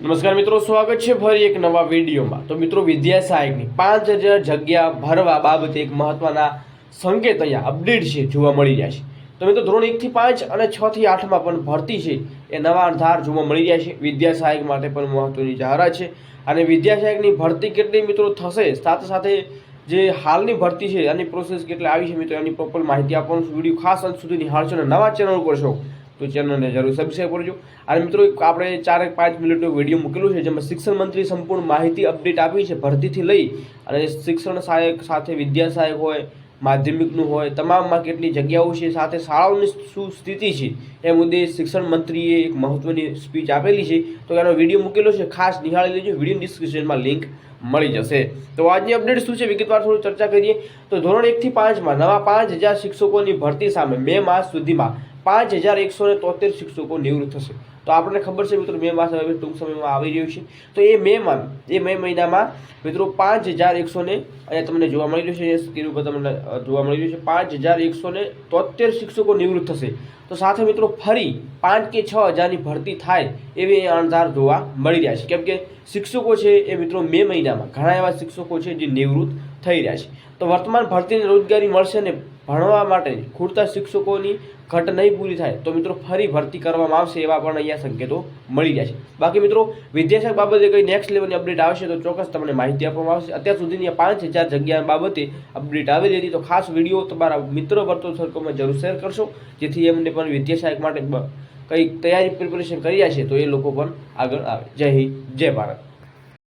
નમસ્કાર મિત્રો, સ્વાગત છે ફરી એક નવા વિડીયોમાં. તો મિત્રો, વિદ્યા સહાયકની પાંચ હજાર જગ્યા ભરવા બાબતે એક મહત્વના સંકેત અહીંયા અપડેટ છે, જોવા મળી રહ્યા છે. તો મિત્રો, ધોરણ એકથી પાંચ અને છ થી આઠમાં પણ ભરતી છે, એ નવા ધાર જોવા મળી રહ્યા છે. વિદ્યા સહાયક માટે પણ મહત્વની જાહેરાત છે અને વિદ્યા સહાયકની ભરતી કેટલી મિત્રો થશે? સાથે સાથે જે હાલની ભરતી છે, એની પ્રોસેસ કેટલી આવી છે મિત્રો, એની પ્રોપર માહિતી આપવાનું વીડિયો ખાસ અંત સુધી નિહાળશો અને નવા ચેનલ ઉપર છો. તો ચેનલને જરૂર સબસ્ક્રાઈબ કરજો. અને મિત્રો, આપણે ચારેક પાંચ મિનિટનો વીડિયો મૂકેલું છે, જેમાં શિક્ષણ મંત્રી સંપૂર્ણ માહિતી અપડેટ આપી છે, ભરતીથી લઈ અને શિક્ષણ સહાયક સાથે વિદ્યા સહાયક હોય, માધ્યમિકનું હોય, તમામમાં કેટલી જગ્યાઓ છે, સાથે શાળાઓની શું સ્થિતિ છે, એ મુદ્દે શિક્ષણ મંત્રીએ એક મહત્વની સ્પીચ આપેલી છે. તો એનો વીડિયો મૂકેલો છે, ખાસ નિહાળી લેજો વીડિયો ડિસ્ક્રિપ્શનમાં લિંક મળી જશે. તો આજની અપડેટ શું છે, વિગતવાર થોડી ચર્ચા કરીએ. તો ધોરણ એકથી પાંચમાં નવા પાંચ હજાર શિક્ષકોની ભરતી સામે મે માસ સુધીમાં પાંચ હજાર એકસો ને તોતેર શિક્ષકો નિવૃત્ત થશે. તો આપણને ખબર છે મિત્રો, મે માસ હવે ટૂંક સમયમાં આવી રહ્યું છે. તો એ મેમાં એ મે મહિનામાં મિત્રો પાંચ હજાર એકસો ને, અહીંયા તમને જોવા મળી રહ્યું છે સ્ક્રીન ઉપર તમને જોવા મળી રહ્યું છે, પાંચ હજાર એકસો ને તોતેર શિક્ષકો નિવૃત્ત થશે. તો સાથે મિત્રો ફરી પાંચ કે છ હજારની ભરતી થાય એવી અણધાર જોવા મળી રહ્યા છે. કેમ કે શિક્ષકો છે એ મિત્રો મે મહિનામાં, ઘણા એવા શિક્ષકો છે જે નિવૃત્ત થઈ રહ્યા છે. તો વર્તમાન ભરતીની રોજગારી મળશે ને ભણવા માટે ખૂટતા શિક્ષકોની ઘટ નહીં પૂરી થાય તો મિત્રો ફરી ભરતી કરવામાં આવશે એવા પણ અહીંયા સંકેતો મળી રહ્યા છે. બાકી મિત્રો વિદ્યાશાખ બાબતે કંઈ નેક્સ્ટ લેવલની અપડેટ આવશે તો ચોક્કસ તમને માહિતી આપવામાં આવશે. અત્યાર સુધીની પાંચ હજાર જગ્યા બાબતે અપડેટ આવેલી હતી. તો ખાસ વીડિયો તમારા મિત્રો વર્તુળ સર્કલમાં જરૂર શેર કરશો. જેથી એમને પણ વિદ્યાશાખ માટે કંઈક તૈયારી પ્રિપેરેશન કરી રહ્યા છે તો એ લોકો પણ આગળ આવે. જય હિન્દ, જય ભારત.